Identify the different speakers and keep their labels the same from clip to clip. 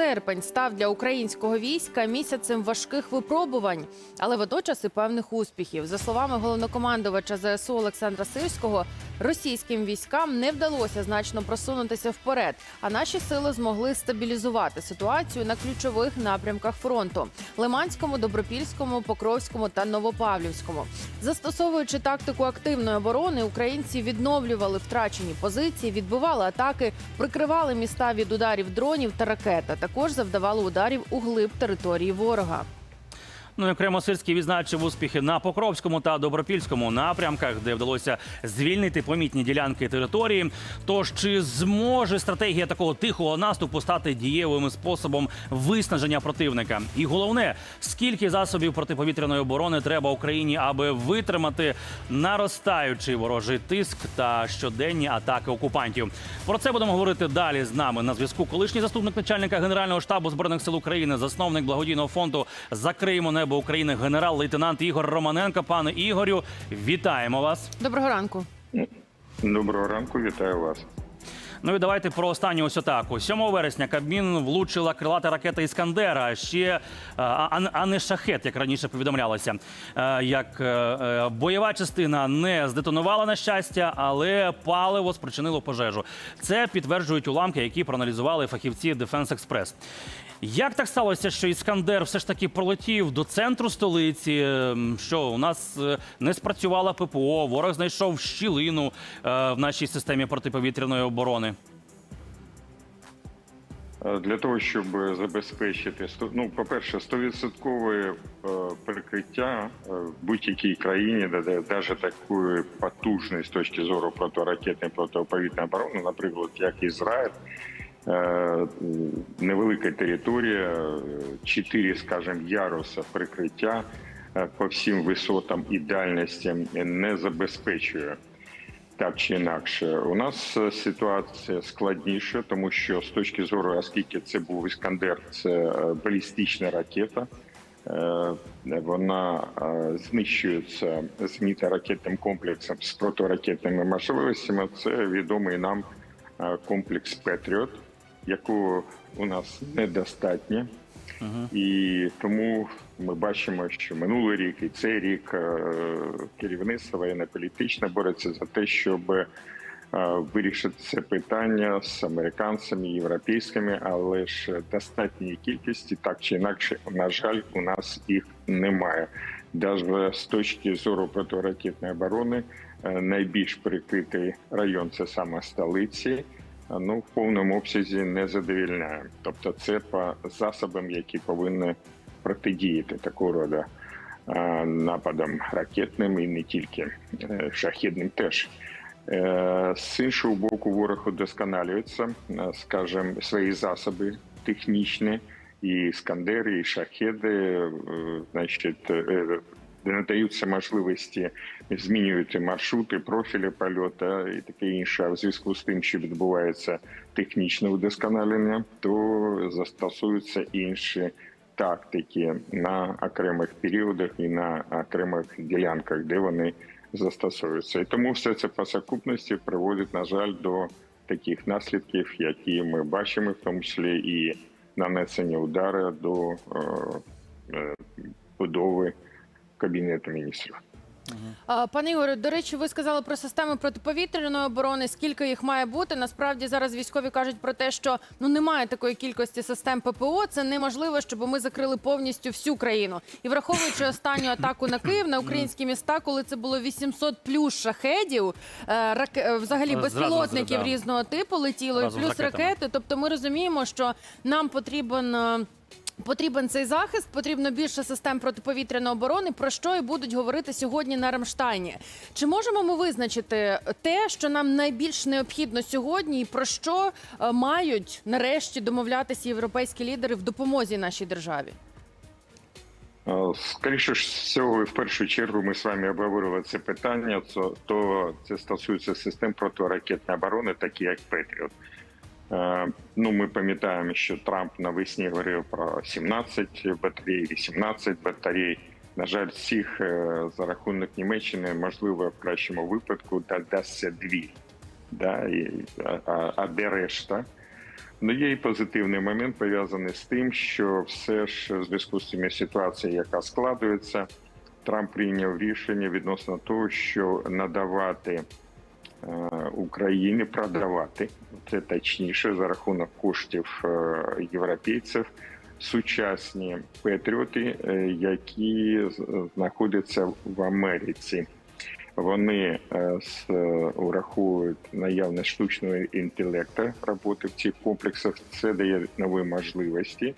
Speaker 1: серпень став для українського війська місяцем важких випробувань, але водночас і певних успіхів. За словами головнокомандувача ЗСУ Олександра Сирського, російським військам не вдалося значно просунутися вперед, а наші сили змогли стабілізувати ситуацію на ключових напрямках фронту: Лиманському, Добропільському, Покровському та Новопавлівському. Застосовуючи тактику активної оборони, українці відновлювали втрачені позиції, відбивали атаки, прикривали міста від ударів дронів та ракет, також завдавало ударів у глиб території ворога.
Speaker 2: Ну і окремо Сирський відзначив успіхи на Покровському та Добропільському напрямках, де вдалося звільнити помітні ділянки території. Тож чи зможе стратегія такого тихого наступу стати дієвим способом виснаження противника? І головне, скільки засобів протиповітряної оборони треба Україні, аби витримати наростаючий ворожий тиск та щоденні атаки окупантів? Про це будемо говорити далі з нами на зв'язку. Колишній заступник начальника генерального штабу збройних сил України, засновник благодійного фонду Закриємо небо України, генерал-лейтенант Ігор Романенко. Пане Ігорю, вітаємо вас.
Speaker 1: Доброго ранку.
Speaker 3: Доброго ранку, вітаю вас.
Speaker 2: Ну і давайте про останню ось атаку. 7 вересня Кабмін влучила крилата ракета Іскандера, а ще е, а, а не шахет, як раніше повідомлялося. Е, Як е, бойова частина не здетонувала на щастя, але паливо спричинило пожежу. Це підтверджують уламки, які проаналізували фахівці Defense Express. Як так сталося, що Іскандер все ж таки пролетів до центру столиці? Ем, Що у нас не спрацювала ППО, ворог знайшов щілину в нашій системі протиповітряної оборони.
Speaker 3: Е, Для того, щоб забезпечити ну, по-перше, 100% е, прикриття е, в будь-якій країні, де, навіть такої потужної з точки зору протиракетної протиповітряної оборони, наприклад, як Ізраїль, невелика територія, чотири, скажімо, яруса прикриття по всім висотам і дальностям не забезпечує. Так чи інакше, у нас е, ситуація складніша, тому що з точки зору, оскільки це був іскандер, це е, балістична ракета. е, Вона знищується зенітно-ракетним комплексом з протиракетними можливостями. Це відомий нам комплекс Петріот, якого у нас недостатньо. І тому ми бачимо, що минулий рік і цей рік е, керівництво воєнно-політичне бореться за те, щоб е, вирішити це питання з американцями, європейськими, але ж достатньої кількості, так чи інакше, на жаль, у нас їх немає. Навіть з точки зору протиракетної оборони е, найбільш прикритий район це саме столиці ну в повному обсязі не задовільняє. Тобто, це по засобам, які повинні протидіяти такого роду е, нападам ракетним і не тільки е, шахідним теж. Е, З іншого боку, ворог удосконалюється, скажімо, свої засоби технічні, і іскандери, і шахеди, значить, де надаються можливості змінювати маршрути, профілі польоту і таке інше. А в зв'язку з тим, що відбувається технічне удосконалення, то застосуються інші тактики на окремих періодах і на окремих ділянках, де вони застосовуються. І тому все це по сукупності приводить, на жаль, до таких наслідків, які ми бачимо, в тому числі і нанесення удара до е, е, будови кабінету міністрів.
Speaker 1: А, Пане Ігорю, до речі, ви сказали про системи протиповітряної оборони. Скільки їх має бути? Насправді зараз військові кажуть про те, що ну немає такої кількості систем ППО. Це неможливо, щоб ми закрили повністю всю країну. І враховуючи останню атаку на Київ на українські міста, коли це було 800 плюс шахедів, е, рак... е, взагалі безпілотників різного типу летіло, і плюс ракети. Тобто, ми розуміємо, що нам потрібен. Потрібен цей захист, потрібно більше систем протиповітряної оборони, про що і будуть говорити сьогодні на Рамштайні. Чи можемо ми визначити те, що нам найбільш необхідно сьогодні, і про що е, мають нарешті домовлятися європейські лідери в допомозі нашій державі?
Speaker 3: Е, Скоріше всього, в першу чергу ми з вами обговорили це питання. То це стосується систем протиракетної оборони, такі як Петріот. Е, Ну, ми пам'ятаємо, що Трамп навесні говорив про 17 батарей, 18 батарей. На жаль, всіх е, за рахунок Німеччини, можливо, в кращому випадку додасться дві. Да, а, а де решта? Ну, є і позитивний момент пов'язаний з тим, що все ж в зв'язку з цими ситуацією, яка складується, Трамп прийняв рішення відносно того, що надавати е, Україні продавати це точніше за рахунок коштів е, європейців. Сучасні патріоти, е, які знаходяться в Америці, вони ураховують наявність штучного інтелекту роботи в цих комплексах. Це дає нові можливості.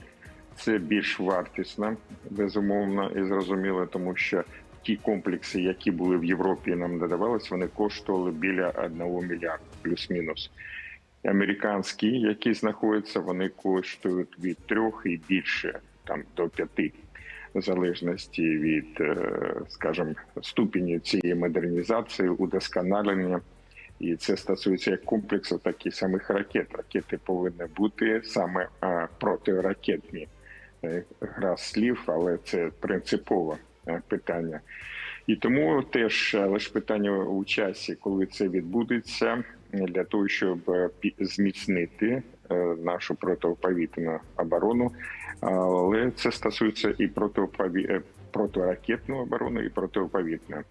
Speaker 3: Це більш вартісно, безумовно, і зрозуміло, тому що ті комплекси, які були в Європі, нам надавалися, вони коштували біля 1 мільярда, плюс-мінус. Американські, які знаходяться, вони коштують від трьох і більше, там до п'яти, в залежності від, е, скажімо, ступені цієї модернізації, удосконалення. І це стосується як комплексу, так і самих ракет. Ракети повинні бути саме а, протиракетні. Е, Гра слів, але це принципове е, питання. І тому теж лише питання у часі, коли це відбудеться, для того, щоб е, зміцнити е, нашу протиповітряну оборону. Але це стосується і протипові... е, протиракетну оборону, і протиповітряну.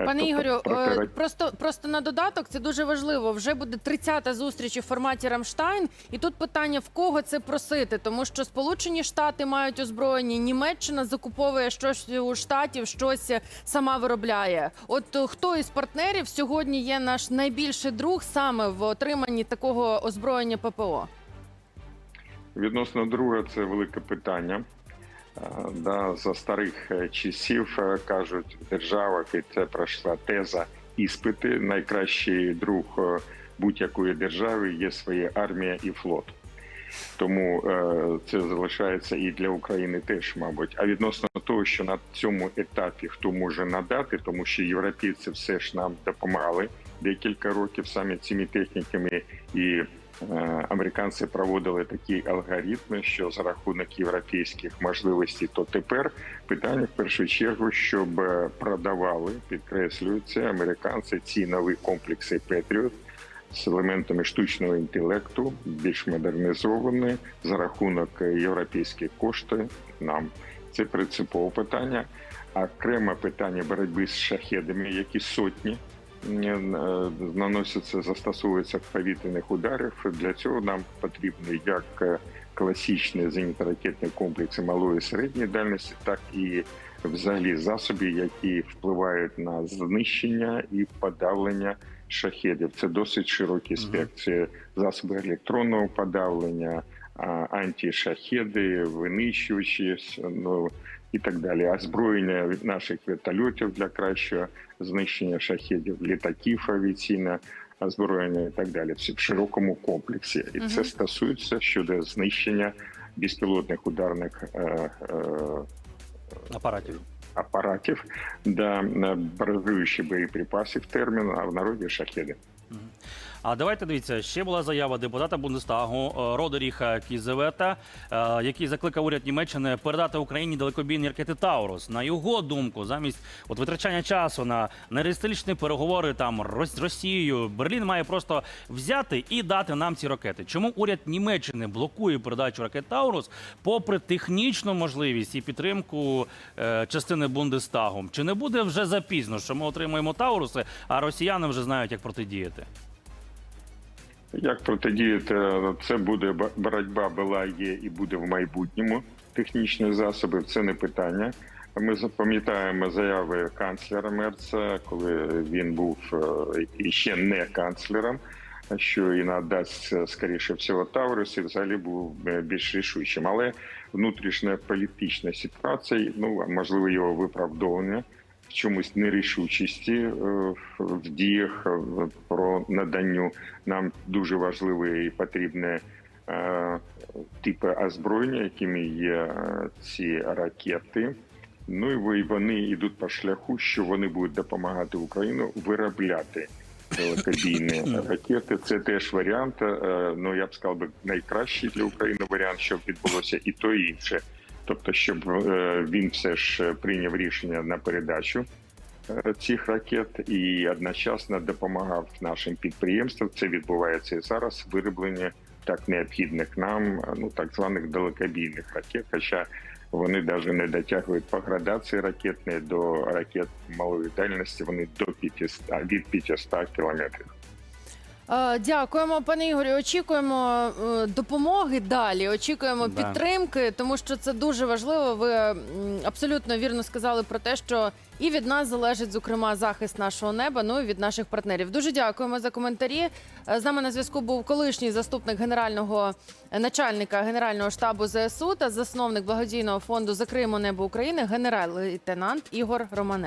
Speaker 3: Е,
Speaker 1: Пане
Speaker 3: тобто
Speaker 1: Ігорю, е,
Speaker 3: протирак-
Speaker 1: просто просто на додаток це дуже важливо. Вже буде 30-та зустріч у форматі Рамштайн, і тут питання в кого це просити, тому що Сполучені Штати мають озброєння, Німеччина закуповує щось у штатів, щось сама виробляє. От хто із партнерів сьогодні є наш найбільший друг саме в отриманні такого озброєння ППО?
Speaker 3: Відносно друга, це велике питання. Е, Да, за старих е, часів е, кажуть в державах, і це пройшла теза іспити. Найкращий друг будь-якої держави є своя армія і флот. Тому це залишається і для України теж, мабуть. А відносно того, що на цьому етапі хто може надати, тому що європейці все ж нам допомагали декілька років саме цими техніками, і американці проводили такі алгоритми, що за рахунок європейських можливостей, то тепер питання в першу чергу, щоб е, продавали, підкреслюється американці ці нові комплекси Петріот з елементами штучного інтелекту, більш модернізовані за рахунок європейських коштів нам. Це принципове питання. А окреме питання боротьби з шахедами, які сотні е, наносяться, застосовуються в повітряних ударів. Для цього нам потрібні як е, класичні зенітно-ракетні комплекси малої і середньої дальності, так і взагалі засоби, які впливають на знищення і подавлення шахедів. Це досить широкий спектр. Це засоби електронного подавлення, а, антишахеди, винищувачі, ну і так далі. Озброєння наших вертольотів для кращого знищення шахедів, літаків авіаційне озброєння і так далі. Все в широкому комплексі. І це стосується щодо знищення безпілотних ударних е, е,
Speaker 2: апаратів.
Speaker 3: апаратів да, бронюючі боєприпасів термін, а в народі шахеди.
Speaker 2: А давайте дивіться, ще була заява депутата Бундестагу е, Родеріха Кізевета, е, який закликав уряд Німеччини передати Україні далекобійні ракети Таурус. На його думку, замість от витрачання часу на нереалістичні переговори там з Росією, Берлін має просто взяти і дати нам ці ракети. Чому уряд Німеччини блокує передачу ракет Таурус, попри технічну можливість і підтримку е, частини Бундестагу? Чи не буде вже запізно, що ми отримуємо Тауруси, а росіяни вже знають, як протидіяти?
Speaker 3: Як протидіяти? Це буде бо- боротьба була, є і буде в майбутньому. Технічні засоби це не питання. Ми запам'ятаємо заяви канцлера Мерца, коли він був е, ще не канцлером, що і надасть е, скоріше всього Таурус, і взагалі був е, більш рішучим. Але внутрішня політична ситуація, ну можливо, його виправдовування чомусь нерішучості е, в діях е, про наданню нам дуже важливі і потрібні е, типи озброєння, якими є ці ракети. Ну і вони йдуть по шляху, що вони будуть допомагати Україну виробляти далекобійні ракети. Це теж варіант. Ну я б сказав би найкращий для України варіант, щоб відбулося і то і інше. Тобто, щоб е, він все ж е, прийняв рішення на передачу е, цих ракет і одночасно допомагав нашим підприємствам. Це відбувається і зараз. Вироблення так необхідних нам, ну так званих далекобійних ракет. Хоча вони навіть не дотягують по градації ракетної до ракет малої дальності. Вони до 500, від 500 кілометрів.
Speaker 1: Е, Дякуємо, пане Ігорю. Очікуємо е, допомоги далі. Очікуємо
Speaker 2: Да.
Speaker 1: підтримки, тому що це дуже важливо. Ви м, абсолютно вірно сказали про те, що і від нас залежить зокрема захист нашого неба. Ну і від наших партнерів. Дуже дякуємо за коментарі. Е, З нами на зв'язку був колишній заступник генерального е, начальника генерального штабу ЗСУ та засновник благодійного фонду Закриємо небо України, генерал-лейтенант Ігор Романе.